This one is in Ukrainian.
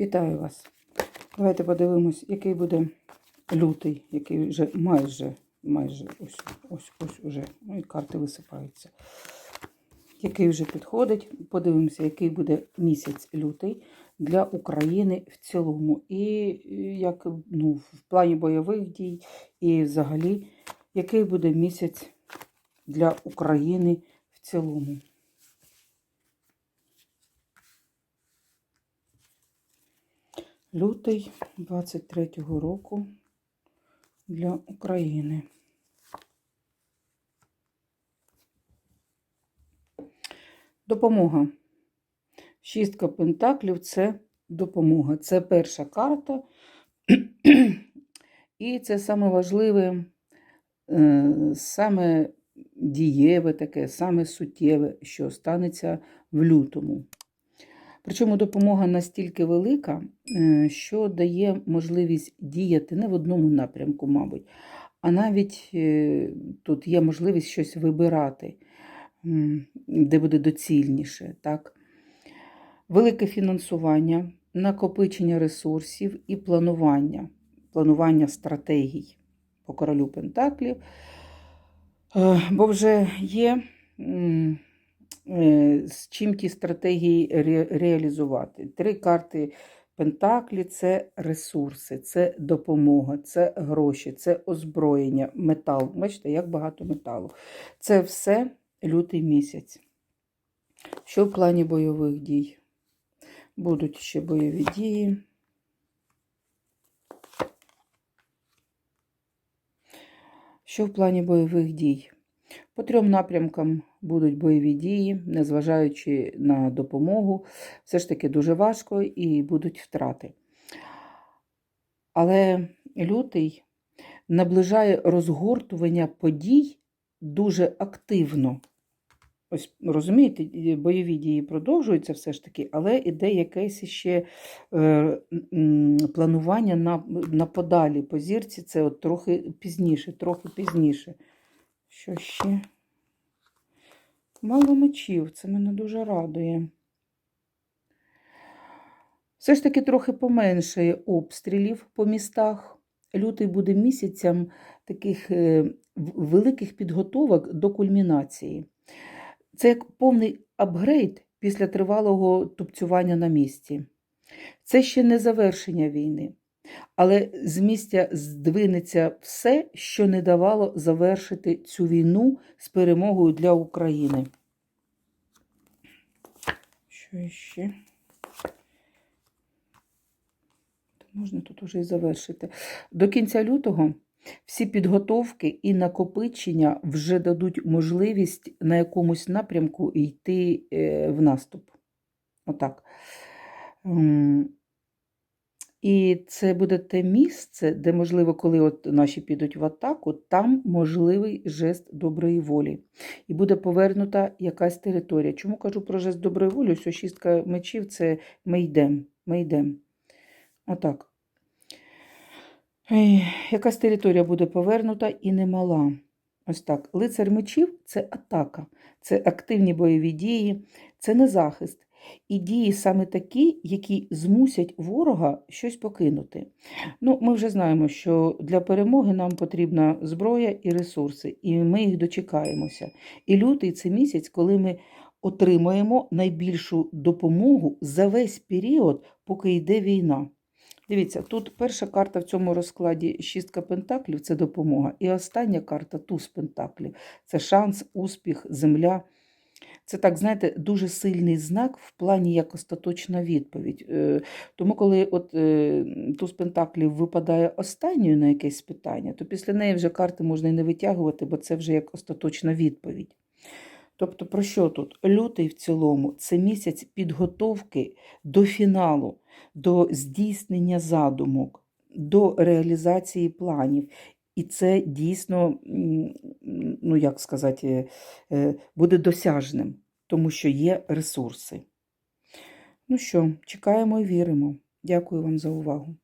Вітаю вас. Давайте подивимось, який буде лютий, який вже майже, майже ось, ось, ось уже. Ну і карти висипаються. Який вже підходить. Подивимося, який буде місяць лютий для України в цілому. І як ну, в плані бойових дій, і взагалі, який буде місяць для України в цілому. Лютий 23-го року для України. Допомога. Шістка пентаклів це допомога. Це перша карта. І це саме важливе, е, саме дієве таке, саме суттєве, що станеться в лютому. Причому допомога настільки велика, е, що дає можливість діяти не в одному напрямку, мабуть, а навіть е, тут є можливість щось вибирати, де буде доцільніше. Так? Велике фінансування, накопичення ресурсів і планування, планування стратегій по королю Пентаклів. Е, бо вже є з чим ті стратегії ре реалізувати. Три карти Пентаклі це ресурси, це допомога, це гроші, це озброєння, метал. Бачите, як багато металу. Це все лютий місяць. Що в плані бойових дій? Будуть ще бойові дії. Що в плані бойових дій? По трьом напрямкам будуть бойові дії, незважаючи на допомогу, все ж таки дуже важко і будуть втрати. Але лютий наближає розгортування подій дуже активно. Ось розумієте, бойові дії продовжуються все ж таки, але іде якесь ще е, планування на на подалі по зірці, це от трохи пізніше, трохи пізніше. Що ще? Мало мечів, це мене дуже радує. Все ж таки трохи поменшає обстрілів по містах. Лютий буде місяцем таких е, великих підготовок до кульмінації. Це як повний апгрейд після тривалого тупцювання на місці. Це ще не завершення війни. Але з місця здвинеться все, що не давало завершити цю війну з перемогою для України. Що ще? Можна тут уже і завершити. До кінця лютого всі підготовки і накопичення вже дадуть можливість на якомусь напрямку йти е, в наступ. Отак. І це буде те місце, де, можливо, коли от наші підуть в атаку, там можливий жест доброї волі. І буде повернута якась територія. Чому кажу про жест доброї волі? Ось шістка мечів це ми йдемо. Ми йдемо. Отак. Якась територія буде повернута і немала. Ось так. Лицар мечів це атака, це активні бойові дії, це не захист. І дії саме такі, які змусять ворога щось покинути. Ну, Ми вже знаємо, що для перемоги нам потрібна зброя і ресурси, і ми їх дочекаємося. І лютий це місяць, коли ми отримаємо найбільшу допомогу за весь період, поки йде війна. Дивіться, тут перша карта в цьому розкладі шістка пентаклів це допомога. І остання карта туз пентаклів це шанс, успіх, земля. Це так, знаєте, дуже сильний знак в плані як остаточна відповідь. Е, тому, коли от е, туз пентаклів випадає останньою на якесь питання, то після неї вже карти можна і не витягувати, бо це вже як остаточна відповідь. Тобто, про що тут? Лютий в цілому це місяць підготовки до фіналу, до здійснення задумок, до реалізації планів. І це дійсно, ну як сказати, е, буде досяжним, тому що є ресурси. Ну що, чекаємо і віримо. Дякую вам за увагу.